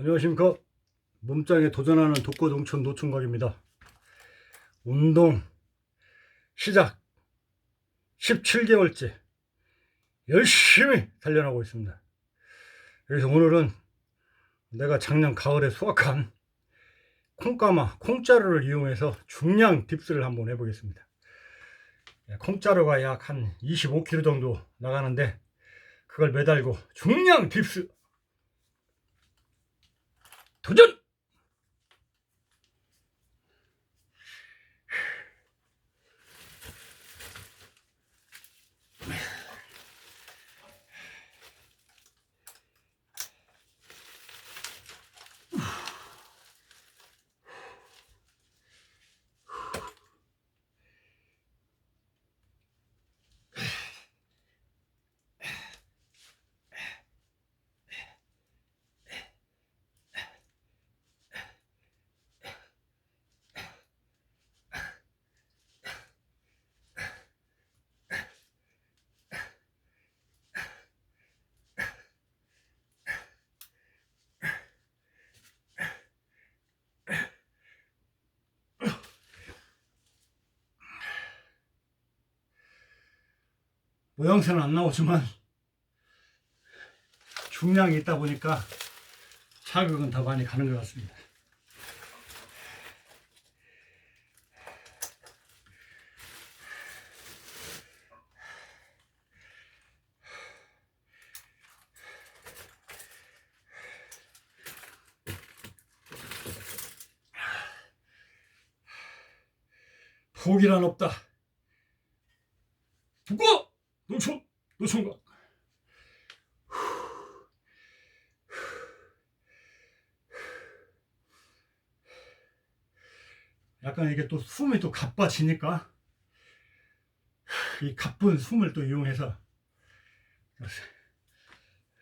안녕하십니까. 몸짱에 도전하는 독거동촌 노총각입니다. 운동 시작. 17개월째 열심히 단련하고 있습니다. 그래서 오늘은 내가 작년 가을에 수확한 콩가마 콩자루를 이용해서 중량 딥스를 한번 해보겠습니다. 예, 콩자루가 약 한 25kg 정도 나가는데 그걸 매달고 중량 딥스 도전! 모양새는 안 나오지만 중량이 있다 보니까 자극은 더 많이 가는 것 같습니다. 포기란 없다. 두고 노총 노총각. 약간 이게 또 숨이 또 가빠지니까 이 가쁜 숨을 또 이용해서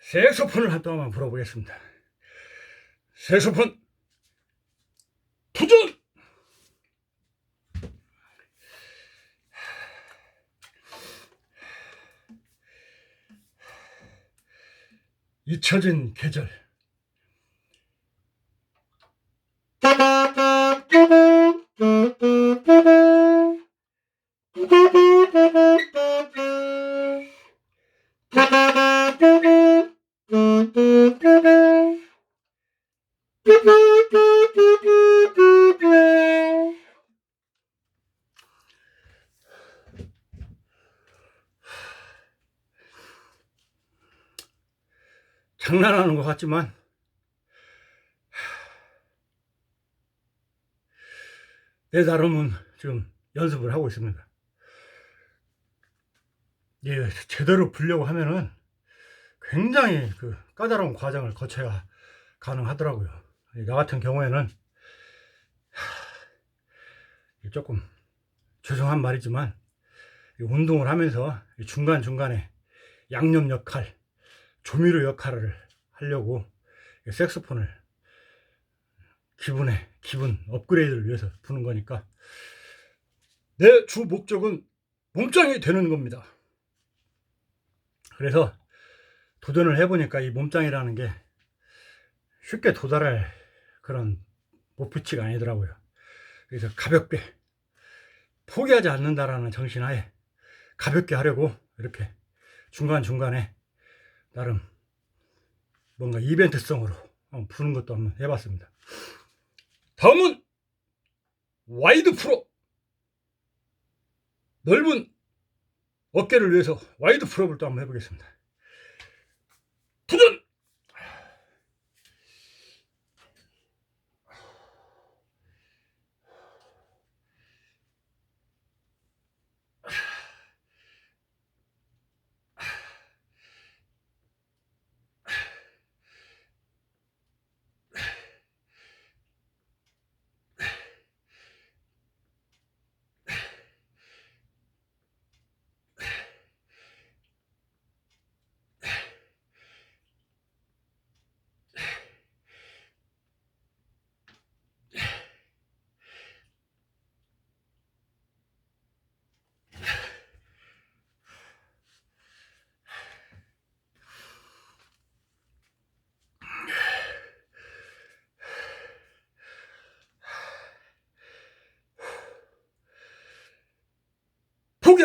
색소폰을 한 동안 불어보겠습니다. 색소폰 도전! 잊혀진 계절 장난하는 것 같지만 내 나름은 지금 연습을 하고 있습니다. 예, 제대로 불려고 하면은 굉장히 그 까다로운 과정을 거쳐야 가능하더라고요. 나 같은 경우에는 하, 조금 죄송한 말이지만 이 운동을 하면서 중간중간에 양념 역할, 조미료 역할을 하려고 이 색소폰을 기분에 기분 업그레이드를 위해서 부는 거니까 내 주 목적은 몸짱이 되는 겁니다. 그래서 도전을 해보니까 이 몸짱이라는 게 쉽게 도달할 그런 목표치가 아니더라고요. 그래서 가볍게 포기하지 않는다라는 정신하에 가볍게 하려고 이렇게 중간중간에 나름 뭔가 이벤트성으로 부는 것도 한번 해봤습니다. 다음은 와이드 프로 넓은 어깨를 위해서 와이드 풀업을 또 한번 해보겠습니다.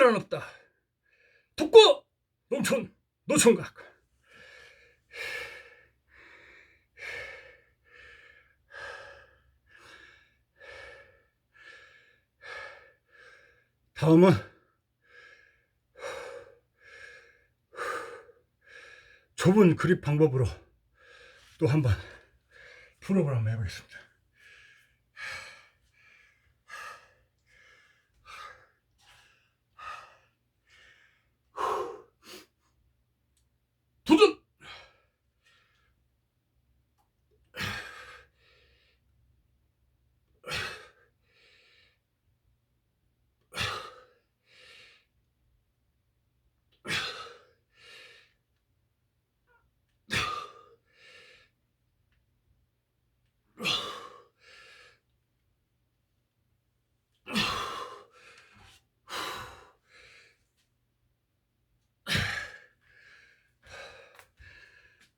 때란 없다. 독고 농촌 노총각. 다음은 좁은 그립 방법으로 또 한번 풀업을 한번 해보겠습니다. 도전!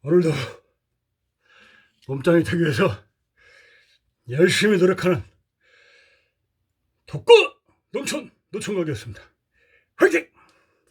오늘도 몸짱이 되기 위해서 열심히 노력하는 독거 농촌 노총각이었습니다. 화이팅!